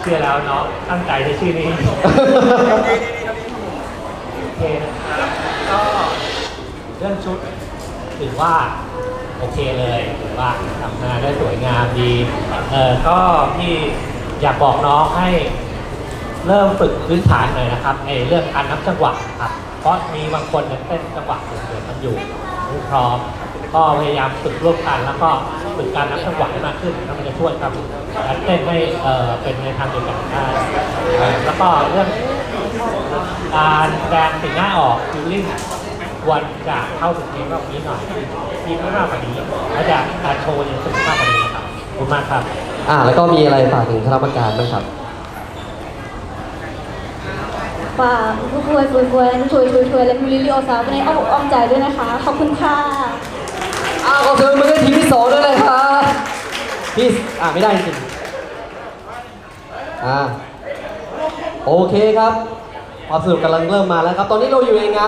เชื่อแล้วเนาะตั้งใจในชื่อนี้โอเคนะครับก็เรื่องชุดถือว่าโอเคเลยถือว่าทำงานได้สวยงามดี เออก็พี่อยากบอกน้องให้เริ่มฝึกพื้นฐานหน่อยนะครับในเรื่องการนับจังหวะครับเพราะมีบางคนเนี่ยเต้นจังหวะเดินๆกันอยู่ไม่พร้อม ก็พยายามฝึกร่วมกัน แล้วก็ฝึกการนับจังหวะให้มากขึ้นแล้วมันจะช่วยทำการเต้นให้เอ่อเป็นในทางเดียวกันได้เอ่อแล้วก็เรื่องการแสดงสีหน้าออกฟิลลิ่งควรจะเข้าถึงเพลงรอบนี้หน่อยมีไม่มากกว่านี้และจะการโชว์ยังสุดมากกว่านี้นะครับขอบคุณมากครับอ่าแล้วก็มีอะไรฝากถึงคณะกรรมการบ้างครับฝากผู้ช่วยช่วยช่วยช่วยช่วยช่วยและมิลลิลิโอซาวันนี้อ้อมอกอ้อมใจด้วยนะคะ ขอบคุณค่ะ อ่าไม่ได้จริงอ่าโอเคครับความสนุกกำลังเริ่มมาแล้วครับ ตอนนี้เราอยู่ในงาน